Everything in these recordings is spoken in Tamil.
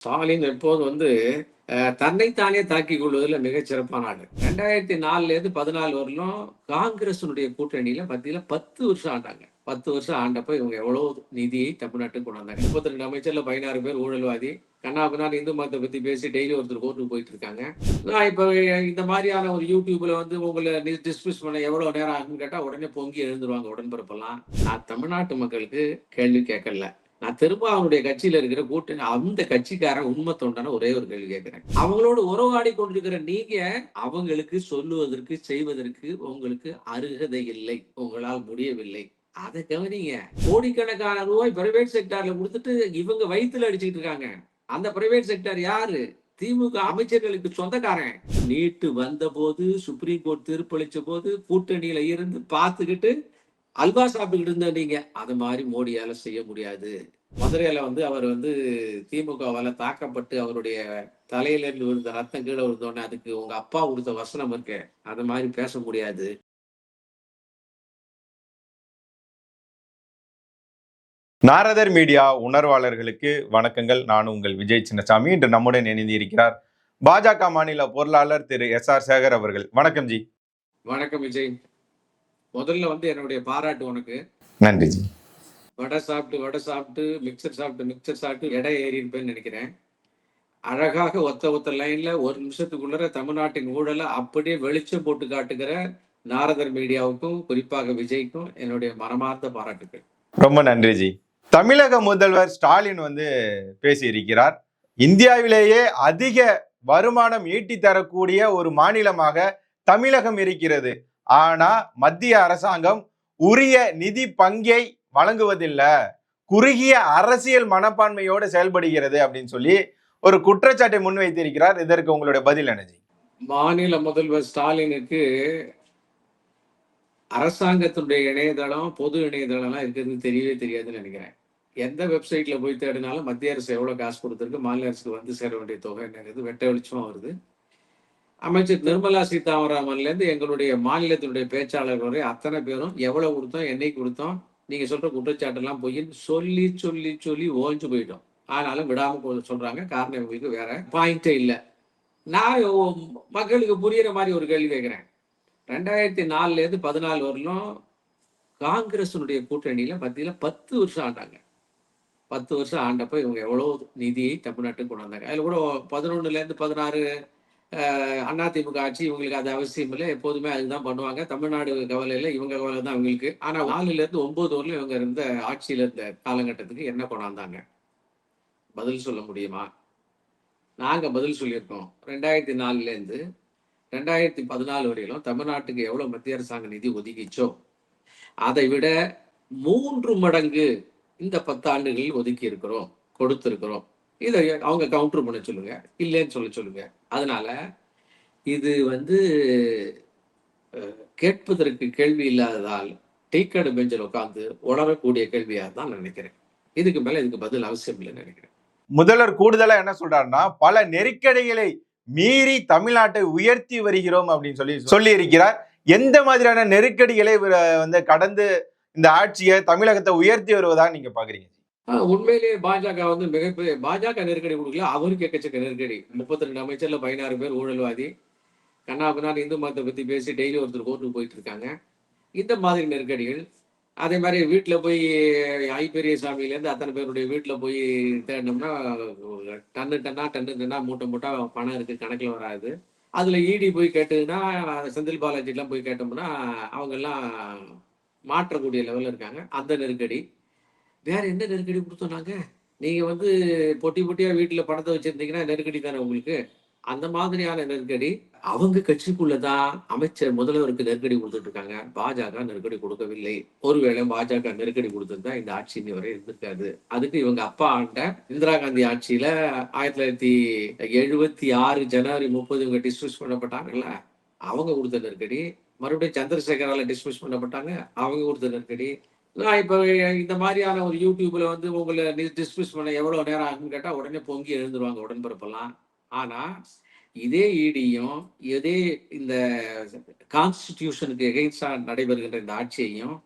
ஸ்டாலின் எப்போது வந்து தன்னைத்தானே தாக்கிக் கொள்வதில் மிகச் சிறப்பான ரெண்டாயிரத்தி நாலுலேருந்து பதினாலு வரலும் காங்கிரஸினுடைய கூட்டணியில் மத்தியில் பத்து வருஷம் ஆண்டாங்க. பத்து வருஷம் ஆண்டப்போ இவங்க எவ்வளோ நிதியை தமிழ்நாட்டுக்கு கொண்டு வந்தாங்க. முப்பத்தி ரெண்டு அமைச்சரில் பதினாறு பேர் ஊழல்வாதி. கண்ணாபின்னான் இந்து மதத்தை பற்றி பேசி டெய்லி ஒருத்தர் கோர்ட்டுக்கு போயிட்டு இருக்காங்க. நான் இப்போ இந்த மாதிரியான ஒரு யூடியூப்ல வந்து உங்களை டிஸ்மிஸ் பண்ண எவ்வளோ நேரம் ஆகுன்னு கேட்டால் உடனே பொங்கி எழுந்துருவாங்க உடன்பிறப்பெல்லாம். நான் தமிழ்நாட்டு மக்களுக்கு கேள்வி கேட்கல. நான் திரும்ப அவனுடைய கட்சியில இருக்கிற கூட்டணி அந்த கட்சிக்காரன் உண்மை தொண்டான ஒரே ஒரு கேள்வி கேட்கிறேன். அவங்களோட உறவாடி கொண்டிருக்கிற நீங்க அவங்களுக்கு சொல்லுவதற்கு செய்வதற்கு உங்களுக்கு அருகதை இல்லை. உங்களால் முடியவில்லை. அதை கவனிங்க. கோடிக்கணக்கான ரூபாய் பிரைவேட் செக்டார்ல கொடுத்துட்டு இவங்க வயிற்றுல அடிச்சுட்டு இருக்காங்க. அந்த பிரைவேட் செக்டார் யாரு? திமுக அமைச்சர்களுக்கு சொந்தக்காரன். நீட்டு வந்த போது சுப்ரீம் கோர்ட் தீர்ப்பளிச்ச போது கூட்டணியில இருந்து பார்த்துக்கிட்டு அல்வா சாப்பிட்டுக்கிட்டு இருந்த நீங்க அது மாதிரி மோடியால செய்ய முடியாது. மதுரையில வந்து அவர் வந்து திமுகவால தாக்கப்பட்டு அவருடைய தலையில இருந்து விழுந்த ரத்தம் கீழே விழுந்தோடனே அதுக்கு உங்க அப்பா கொடுத்த வசனம் இருக்கு அது மாதிரி பேச முடியாது. நாரதர் மீடியா உணர்வாளர்களுக்கு வணக்கங்கள். நான் உங்கள் விஜய் சின்னசாமி. இன்று நம்முடன் இணைந்து இருக்கிறார் பாஜக மாநில பொருளாளர் திரு எஸ் ஆர் சேகர் அவர்கள். வணக்கம் ஜி. வணக்கம் விஜய். முதல்ல வந்து என்னுடைய பாராட்டு உனக்கு. நன்றி ஜி வடை சாப்பிட்டு வடை சாப்பிட்டு மிக்சர் சாப்பிட்டு மிக்சர் சாப்பிட்டு எடை ஏறி இருப்பேன்னு நினைக்கிறேன். அழகாக ஒத்த ஒத்த லைன்ல ஒரு நிமிஷத்துக்குள்ளர தமிழ்நாட்டின் ஊழலை அப்படியே வெளிச்சம் போட்டு காட்டுகிற நாரதர் மீடியாவுக்கும் குறிப்பாக விஜய்க்கும் என்னுடைய மனமார்ந்த பாராட்டுகள் ரொம்ப நன்றி ஜி தமிழக முதல்வர் ஸ்டாலின் வந்து பேசியிருக்கிறார். இந்தியாவிலேயே அதிக வருமானம் ஈட்டி தரக்கூடிய ஒரு மாநிலமாக தமிழகம் இருக்கிறது. ஆனா மத்திய அரசாங்கம் உரிய நிதி பங்கை வழங்குவதில்லை. குறுகிய அரசியல் மனப்பான்மையோடு செயல்படுகிறது அப்படின்னு சொல்லி ஒரு குற்றச்சாட்டை முன்வைத்திருக்கிறார். இதற்கு உங்களுடைய பதில் என்ன மாநில முதல்வர் ஸ்டாலினுக்கு அரசாங்கத்தினுடைய இணையதளம் பொது இணையதளம்லாம் இருக்கிறது தெரியவே தெரியாதுன்னு நினைக்கிறேன். எந்த வெப்சைட்ல போய் தேடினாலும் மத்திய அரசு எவ்வளவு காசு கொடுத்துருக்கு மாநில அரசுக்கு வந்து சேர வேண்டிய தொகை என்னங்கிறது வெட்ட வெளிச்சமா வருது. அமைச்சர் நிர்மலா சீதாராமன்லேருந்து எங்களுடைய மாநிலத்தினுடைய பேச்சாளர்கள் வரை அத்தனை பேரும் எவ்வளோ கொடுத்தோம் என்னைக்கு கொடுத்தோம் நீங்கள் சொல்கிற குற்றச்சாட்டெல்லாம் போய் சொல்லி சொல்லி சொல்லி ஓஞ்சு போயிட்டோம். ஆனாலும் விடாமல் சொல்கிறாங்க காரணம் இவங்களுக்கு வேற பாயிண்டே இல்லை. நான் மக்களுக்கு புரியிற மாதிரி ஒரு கேள்வி கேட்குறேன். ரெண்டாயிரத்தி நாலுலேருந்து பதினாலு வரலும் காங்கிரஸினுடைய கூட்டணியில் மத்தியில பத்து வருஷம் ஆண்டாங்க. பத்து வருஷம் ஆண்டப்போ இவங்க எவ்வளோ நிதியை தமிழ்நாட்டுக்கு கொண்டு வந்தாங்க. அதில் கூட பதினொன்னுலேருந்து பதினாறு அதிமுக ஆட்சி இவங்களுக்கு அது அவசியம் இல்லை. எப்போதுமே அதுதான் பண்ணுவாங்க. தமிழ்நாடு கவலையில் இவங்க கவலை தான் அவங்களுக்கு. ஆனா நாலுல இருந்து ஒன்பது வரலும் இவங்க இருந்த ஆட்சியில இருந்த காலகட்டத்துக்கு என்ன கொண்டாந்தாங்க? பதில் சொல்ல முடியுமா? நாங்க பதில் சொல்லியிருக்கோம். ரெண்டாயிரத்தி நாலுல இருந்து ரெண்டாயிரத்தி பதினாலு வரையிலும் தமிழ்நாட்டுக்கு எவ்வளவு மத்திய அரசாங்க நிதி ஒதுக்கிச்சோ அதை விட மூன்று மடங்கு இந்த பத்து ஆண்டுகளில் ஒதுக்கி இருக்கிறோம் கொடுத்திருக்கிறோம். இதை அவங்க கவுண்டர் பண்ண சொல்லுங்க. இல்லைன்னு சொல்ல சொல்லுங்க. அதனால இது வந்து கேட்பதற்கு கேள்வி இல்லாததால் டீக்கடு பெஞ்சில் உட்கார்ந்து உணரக்கூடிய கேள்வியாக தான் நினைக்கிறேன். இதுக்கு மேல இதுக்கு பதில் அவசியம் இல்லைன்னு நினைக்கிறேன். முதல்வர் கூடுதலா என்ன சொல்றாருன்னா பல நெருக்கடிகளை மீறி தமிழ்நாட்டை உயர்த்தி வருகிறோம் அப்படின்னு சொல்லி சொல்லி இருக்கிறார் எந்த மாதிரியான நெருக்கடிகளை வந்து கடந்து இந்த ஆட்சியை தமிழகத்தை உயர்த்தி வருவதா நீங்க பாக்குறீங்க? உண்மையிலேயே பாஜக வந்து மிகப்பெரிய பாஜக நெருக்கடி கொடுக்கல. அவருக்கு எக்கச்சக்க நெருக்கடி. முப்பத்தி ரெண்டு அமைச்சர்ல பதினாறு பேர் ஊழல்வாதி. கண்ணாபினார் இந்து மதத்தை பத்தி பேசி டெய்லி ஒருத்தர் கோர்ட்டுக்கு போயிட்டு இருக்காங்க. இந்த மாதிரி நெருக்கடிகள். அதே மாதிரி வீட்டுல போய் ஐ பெரியசாமியில இருந்து அத்தனை பேருடைய வீட்டில் போய் தேடினோம்னா டன்னு டன்னா டன்னு டன்னா மூட்டை மூட்டா பணம் இருக்கு கணக்கில் வராது. அதுல இடி போய் கேட்டதுன்னா செந்தில் பாலாஜி எல்லாம் போய் கேட்டோம்னா அவங்க எல்லாம் மாற்றக்கூடிய லெவலில் இருக்காங்க. அந்த நெருக்கடி. வேற என்ன நெருக்கடி கொடுத்தோம் நாங்க நீங்க வந்து பொட்டி பொட்டியா வீட்டுல பணத்தை வச்சிருந்தீங்கன்னா நெருக்கடி தானே உங்களுக்கு? அந்த மாதிரியான நெருக்கடி அவங்க கட்சிக்குள்ளதான் அமைச்சர் முதல்வருக்கு நெருக்கடி கொடுத்துட்டு இருக்காங்க. பாஜக நெருக்கடி கொடுக்கவில்லை. ஒருவேளை பாஜக நெருக்கடி கொடுத்துருந்தா இந்த ஆட்சி இன்னி வரை இருந்திருக்காது. அதுக்கு இவங்க அப்பா ஆண்ட இந்திரா காந்தி ஆட்சியில ஆயிரத்தி தொள்ளாயிரத்தி எழுபத்தி ஆறு ஜனவரி முப்பது இவங்க டிஸ்மிஸ் பண்ணப்பட்டாங்கல்ல? அவங்க கொடுத்த நெருக்கடி. மறுபடியும் சந்திரசேகரால டிஸ்மிஸ் பண்ணப்பட்டாங்க. அவங்க கொடுத்த நெருக்கடி. நான் இப்போ இந்த மாதிரியான ஒரு யூடியூப்ல வந்து உங்களை டிஸ்மிஸ் பண்ண எவ்வளோ நேரம் ஆகும்னு கேட்டால் உடனே பொங்கி எழுந்துருவாங்க உடன்பிறப்பெல்லாம். ஆனால் இதே ஈடியும் இதே இந்த கான்ஸ்டிடியூஷனுக்கு எகெயின்ஸ்டாக நடைபெறுகின்ற இந்த ஆட்சியையும்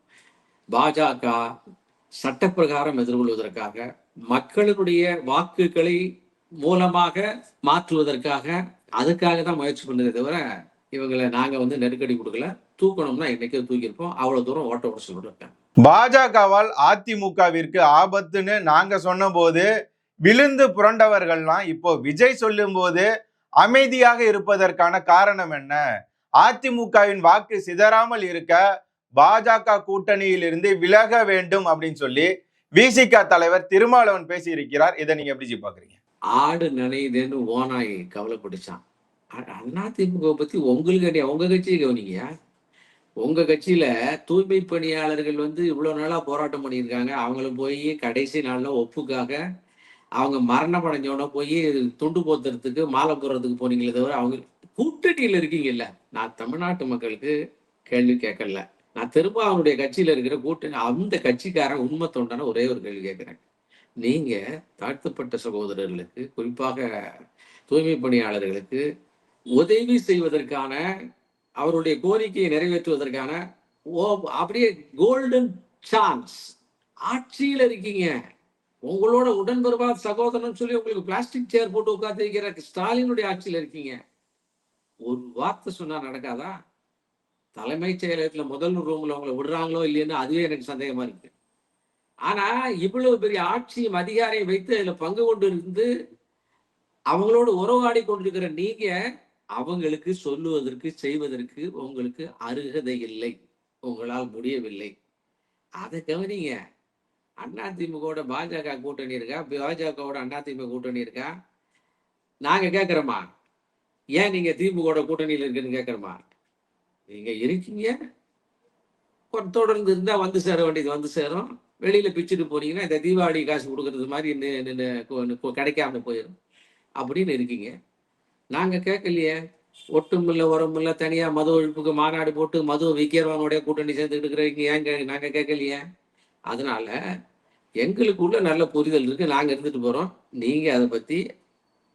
பாஜக சட்டப்பிரகாரம் எதிர்கொள்வதற்காக மக்களுடைய வாக்குகளை மூலமாக மாற்றுவதற்காக அதுக்காக தான் முயற்சி பண்ணதே தவிர இவங்களை நாங்கள் வந்து நெருக்கடி கொடுக்கல. தூக்கணும்னா இன்னைக்கே தூக்கியிருப்போம். அவ்வளோ தூரம் ஓட்ட ஓட சொல்லிருக்கேன் பாஜகவால் அதிமுகவிற்கு ஆபத்துன்னு நாங்க சொன்னபோது விழுந்து புரண்டவர்கள்லாம் இப்போ விஜய் சொல்லும்போது அமைதியாக இருப்பதற்கான காரணம் என்ன? அதிமுகவின் வாக்கு சிதறாமல் இருக்க பாஜக கூட்டணியிலிருந்து விலக வேண்டும் அப்படின்னு சொல்லி விசிக தலைவர் திருமாவளவன் பேசி இருக்கிறார் இதை நீங்க எப்படி பாக்குறீங்க ஆடு நனையுதுன்னு ஓனாய் கவலைப்பட்டுச்சான் அண்ணா பத்தி உங்களுக்கு உங்க கட்சியை கவனிங்க உங்க கட்சியில தூய்மை பணியாளர்கள் வந்து இவ்வளவு நாளா போராட்டம் பண்ணியிருக்காங்க. அவங்களும் போய் கடைசி நாள்ல ஒப்புக்காக அவங்க மரணம் அடைஞ்சோட போய் துண்டு போத்துறதுக்கு மாலை போடுறதுக்கு போனீங்களே தவிர அவங்க கூட்டணியில இருக்கீங்கல்ல. நான் தமிழ்நாட்டு மக்களுக்கு கேள்வி கேட்கல. நான் திரும்ப அவனுடைய கட்சியில இருக்கிற கூட்டணி அந்த கட்சிக்காரன் உண்மை தொண்டான ஒரே ஒரு கேள்வி கேட்கிறேன். நீங்க தாழ்த்தப்பட்ட சகோதரர்களுக்கு குறிப்பாக தூய்மை பணியாளர்களுக்கு உதவி செய்வதற்கான அவருடைய கோரிக்கையை நிறைவேற்றுவதற்கான ஓ அப்படியே கோல்டன் சான்ஸ் ஆட்சியில் இருக்கீங்க. உங்களோட உடன்பருவா சகோதரன் சொல்லி உங்களுக்கு பிளாஸ்டிக் சேர் போட்டு உட்காந்துருக்கிற ஸ்டாலினுடைய ஆட்சியில் இருக்கீங்க. ஒரு வார்த்தை சொன்னா நடக்காதா? தலைமைச் செயலகத்துல முதல் ரூம்ல உங்களை விடுறாங்களோ இல்லைன்னு அதுவே எனக்கு சந்தேகமா இருக்கு. ஆனா இவ்வளவு பெரிய ஆட்சியும் அதிகாரியை வைத்து அதுல பங்கு கொண்டு இருந்து அவங்களோட உறவாடி கொண்டிருக்கிற நீங்க அவங்களுக்கு சொல்லுவதற்கு செய்வதற்கு உங்களுக்கு அருகதை இல்லை. உங்களால் முடியவில்லை. அதை கவனிங்க. அண்ணா அதிமுகவோட பாஜக கூட்டணி இருக்கா? பாஜகவோட அண்ணா திமுக கூட்டணி இருக்கா? நாங்க கேட்கிறோமா ஏன் நீங்க திமுக கூட்டணியில் இருக்குன்னு கேட்கிறோமா நீங்க இருக்கீங்க. தொடர்ந்து இருந்தா வந்து சேர வேண்டியது வந்து சேரும். வெளியில பிச்சுட்டு போனீங்கன்னா இந்த தீபாவளி காசு கொடுக்கறது மாதிரி கொ- கிடைக்காம போயிடும் அப்படின்னு இருக்கீங்க. நாங்க கேட்கலையே. ஒட்டுமில்ல உரமில்ல தனியாக தனியா மது ஒழிப்புக்கு மாநாடு போட்டு மது விக்கிறவனுடைய கூட்டணி சேர்ந்துக்கிட்டு இருக்கிறீங்க. ஏன் கே- நாங்க கேட்கலையே? அதனால எங்களுக்குள்ள நல்ல புரிதல் இருக்கு. நாங்க இருந்துட்டு போறோம். நீங்க அதை பத்தி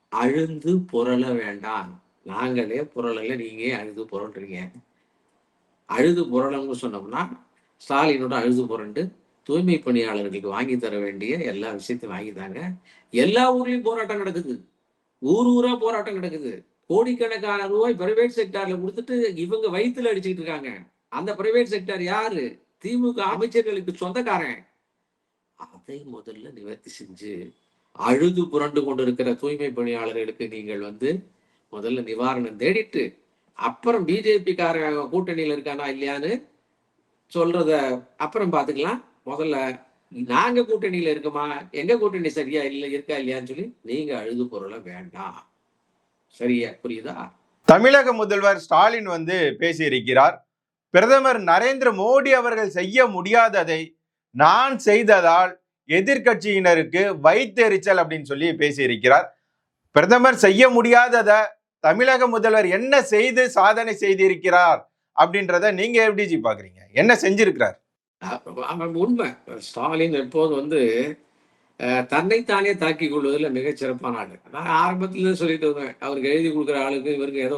அழுந்து புரள வேண்டாம். நாங்களே புரளல நீங்க அழுது புரள்றீங்க? அழுது புரளம்னு சொன்னோம்னா ஸ்டாலினோட அழுது புரண்டு தூய்மை பணியாளர்களுக்கு வாங்கி தர வேண்டிய எல்லா விஷயத்தையும் வாங்கி தாங்க எல்லா ஊர்லேயும் போராட்டம் நடக்குது. ஊர் ஊரா போராட்டம் நடக்குது. கோடிக்கணக்கான ரூபாய் பிரைவேட் செக்டார்ல கொடுத்துட்டு இவங்க வயிற்றுல அடிச்சுக்கிட்டு இருக்காங்க. அந்த பிரைவேட் செக்டார் யாரு? திமுக அமைச்சர்களுக்கு சொந்தக்காரன். அதை முதல்ல நிவர்த்தி செஞ்சு அழுது புரண்டு கொண்டிருக்கிற தூய்மை பணியாளர்களுக்கு நீங்கள் வந்து முதல்ல நிவாரணம் தேடிட்டு அப்புறம் பிஜேபி கார கூட்டணியில் இருக்கானா இல்லையான்னு சொல்றத அப்புறம் பார்த்துக்கலாம். முதல்ல நாங்க கூட்டணியில இருக்கோமா? எங்க கூட்டணி சரியா இல்ல இருக்கா இல்லையான்னு சொல்லி நீங்க அழுது பொருளை வேண்டாம். சரியா? புரியுதா? தமிழக முதல்வர் ஸ்டாலின் வந்து பேசியிருக்கிறார். பிரதமர் நரேந்திர மோடி அவர்கள் செய்ய முடியாததை நான் செய்ததால் எதிர்க்கட்சியினருக்கு வைத்தெரிச்சல் அப்படின்னு சொல்லி பேசியிருக்கிறார். பிரதமர் செய்ய முடியாதத தமிழக முதல்வர் என்ன செய்து சாதனை செய்திருக்கிறார் அப்படின்றத நீங்க எப்படி ஜி பாக்குறீங்க? என்ன செஞ்சிருக்கிறார்? உண்மை. ஸ்டாலின் எப்போது வந்து தன்னைத்தானே தாக்கி கொள்வதில் மிகச்சிறப்பான ஆள். நான் ஆரம்பத்துலேருந்து சொல்லிட்டு வந்தேன் அவருக்கு எழுதி கொடுக்குற ஆளுக்கு இவருக்கு ஏதோ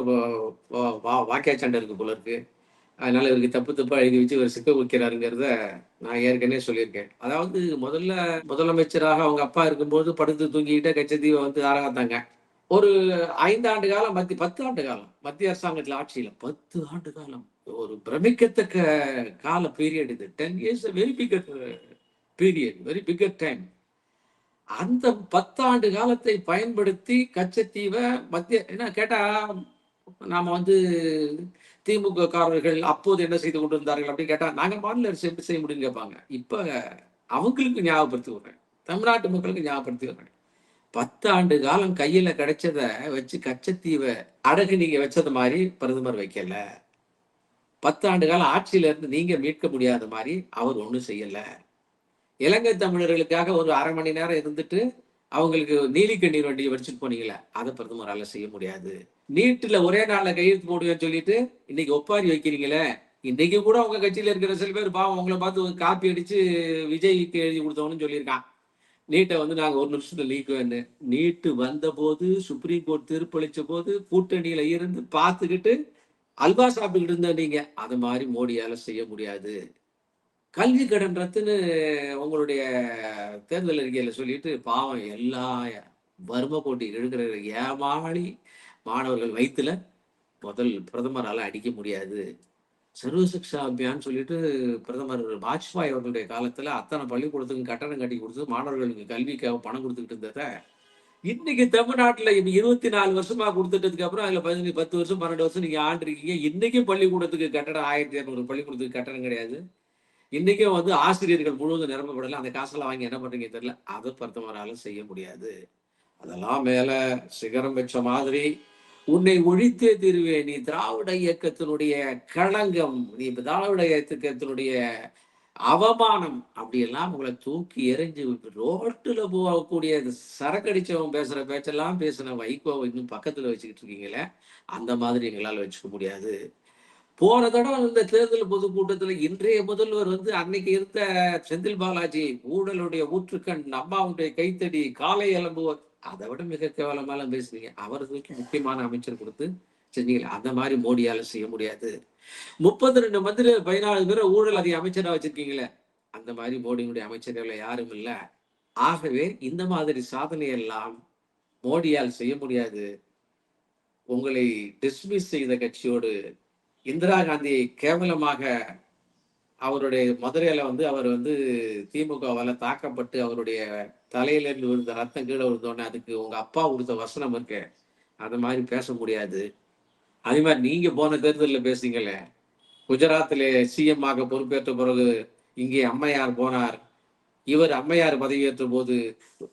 வா- வாக்கிய சண்டை இருக்கு போல இருக்கு. அதனால இவருக்கு தப்பு தப்பா எழுதி வச்சு இவர் சிக்க வைக்கிறாருங்கிறத நான் ஏற்கனவே சொல்லியிருக்கேன். அதாவது முதல்ல முதலமைச்சராக அவங்க அப்பா இருக்கும்போது படுத்து தூங்கிக்கிட்ட கச்சத்தீவை வந்து ஆராத்தாங்க ஒரு ஐந்து ஆண்டு காலம் மத்திய பத்து ஆண்டு காலம் மத்திய அரசாங்கத்தில் ஆட்சியில் பத்து ஆண்டு காலம். ஒரு பிரமிக்கத்தக்க கால பீரியட் இது. Ten years very bigger period very bigger time அந்த பத்தாண்டு காலத்தை பயன்படுத்தி கச்சத்தீவை மத்திய என்ன கேட்டா நாம வந்து திமுக காரர்கள் அப்போது என்ன செய்து கொண்டிருந்தார்கள் அப்படின்னு கேட்டா நாங்க மாநில அரசு எப்படி செய்ய முடியும்னு கேட்பாங்க. இப்ப அவங்களுக்கு ஞாபகப்படுத்தி விடுறேன். தமிழ்நாட்டு மக்களுக்கு ஞாபகப்படுத்தி விடுறேன். பத்தாண்டு காலம் கையில கிடைச்சத வச்சு கச்சத்தீவை அடகு நீங்க வச்சது மாதிரி பிரதமர் வைக்கல. பத்தாண்டு காலம் ஆட்சியில நீங்கள் நீங்க மீட்க முடியாத மாதிரி அவர் ஒன்றும் செய்யல. இலங்கை தமிழர்களுக்காக ஒரு அரை மணி நேரம் இருந்துட்டு அவங்களுக்கு நீலி கண்ணீர் வண்டியை வடிச்சுட்டு போனீங்களே அதை பிரதமரால செய்ய முடியாது. நீட்டில் ஒரே நாளில் கையெழுத்து போடுவேன்னு சொல்லிட்டு இன்னைக்கு ஒப்பாரி வைக்கிறீங்களே இன்னைக்கு கூட உங்க கட்சியில இருக்கிற சில பேர் பாவம் உங்களை பார்த்து ஒரு காப்பி அடிச்சு விஜய்க்கு எழுதி கொடுத்தவனு சொல்லியிருக்கான். நீட்டை வந்து நாங்கள் ஒரு நிமிஷத்துல நீக்குவேன்னு. நீட்டு வந்த போது சுப்ரீம் கோர்ட் தீர்ப்பளிச்ச போது கூட்டணியில இருந்து பார்த்துக்கிட்டு அல்வா சாப்பிட்டுக்கிட்டு இருந்த நீங்க அது மாதிரி மோடியால செய்ய முடியாது. கல்வி கடன் ரத்துன்னு உங்களுடைய தேர்தல் அறிக்கையில சொல்லிட்டு பாவம் எல்லா வறுமை போட்டி இருக்கிற ஏமாளி மாணவர்கள் வயிற்றுல முதல் பிரதமரால் அடிக்க முடியாது. சர்வசிக்ஷா அபியான் சொல்லிட்டு பிரதமர் வாஜ்பாய் அவர்களுடைய காலத்துல அத்தனை பள்ளிக்கூடத்துக்கும் கட்டணம் கட்டி கொடுத்து மாணவர்களுக்கு கல்விக்காக பணம் கொடுத்துக்கிட்டு இருந்ததை இன்னைக்கு தமிழ்நாட்டில் இருபத்தி நாலு வருஷமா கொடுத்துட்டதுக்கு அப்புறம் அதுல பதினஞ்சு பத்து வருஷம் பன்னெண்டு வருஷம் நீங்க ஆண்டிருக்கீங்க. இன்னைக்கும் பள்ளிக்கூடத்துக்கு கட்டடம் ஆயிரத்தி இரநூறு பள்ளிக்கூடத்துக்கு கட்டணம் கிடையாது. இன்னைக்கும் வந்து ஆசிரியர்கள் முழுவதும் நிரம்பப்படல. அந்த காசெல்லாம் வாங்கி என்ன பண்றீங்க தெரியல. அதை பிரதமரால செய்ய முடியாது. அதெல்லாம் மேல சிகரம் வச்ச மாதிரி உன்னை ஒழித்தே தீர்வே நீ திராவிட இயக்கத்தினுடைய களங்கம் நீ திராவிட இயக்கத்தினுடைய அவமானம் அப்படியெல்லாம் உங்களை தூக்கி எறிஞ்சு ரோட்டில் போகக்கூடிய சரக்கடிச்சவன் பேசுற பேச்செல்லாம் பேசின வைகோவை இன்னும் பக்கத்துல வச்சுக்கிட்டு இருக்கீங்களே அந்த மாதிரி எங்களால வச்சுக்க முடியாது. போன தடவை இந்த தேர்தல் பொதுக்கூட்டத்துல இன்றைய முதல்வர் வந்து அன்னைக்கு இருந்த செந்தில் பாலாஜி ஊழலுடைய ஊற்றுக்கண் அம்மாவுடைய கைத்தடி காலை எலும்புவர் அதை விட மிக கேவலமால பேசுனீங்க. அவர்களுக்கு முக்கியமான அமைச்சர் கொடுத்து செஞ்சீங்களா? அந்த மாதிரி மோடியால செய்ய முடியாது. முப்பத்தி ரெண்டு மந்திரி பதினாலு பேரை ஊழல் அதிக அமைச்சராக வச்சிருக்கீங்களே? அந்த மாதிரி மோடியினுடைய அமைச்சர்கள் யாரும் இல்லை. ஆகவே இந்த மாதிரி சாதனையெல்லாம் மோடியால் செய்ய முடியாது. உங்களை டிஸ்மிஸ் செய்த கட்சியோடு இந்திரா காந்தியை கேவலமாக அவருடைய மதுரையில் வந்து அவர் வந்து திமுகவால் தாக்கப்பட்டு அவருடைய தலையிலிருந்து விழுந்த ரத்தம் கீழே விழுந்தோடனே அதுக்கு உங்கள் அப்பா கொடுத்த வசனம் இருக்கு. அந்த மாதிரி பேச முடியாது. அதே மாதிரி நீங்க போன தேர்தலில் பேசுனீங்கல்ல குஜராத்தில் சிஎம் ஆக பொறுப்பேற்ற பிறகு இங்கே அம்மையார் போனார். இவர் அம்மையார் பதவியேற்ற போது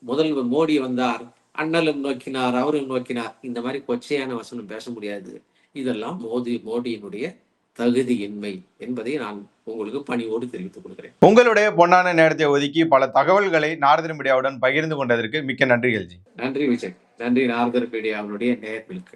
முதல்வர் மோடி வந்தார். அண்ணலும் நோக்கினார் அவரும் நோக்கினார். இந்த மாதிரி கொச்சையான வசனம் பேச முடியாது. இதெல்லாம் மோடி மோடியினுடைய தகுதியின்மை என்பதை நான் உங்களுக்கு பணிவோடு தெரிவித்துக் கொள்கிறேன். உங்களுடைய பொன்னான நேரத்தை ஒதுக்கி பல தகவல்களை நாரதன் மீடியாவுடன் பகிர்ந்து கொண்டதற்கு மிக்க நன்றிகள் ஜி நன்றி விஜய். நன்றி நாரதர் பீடியாவினுடைய நேர்களுக்கு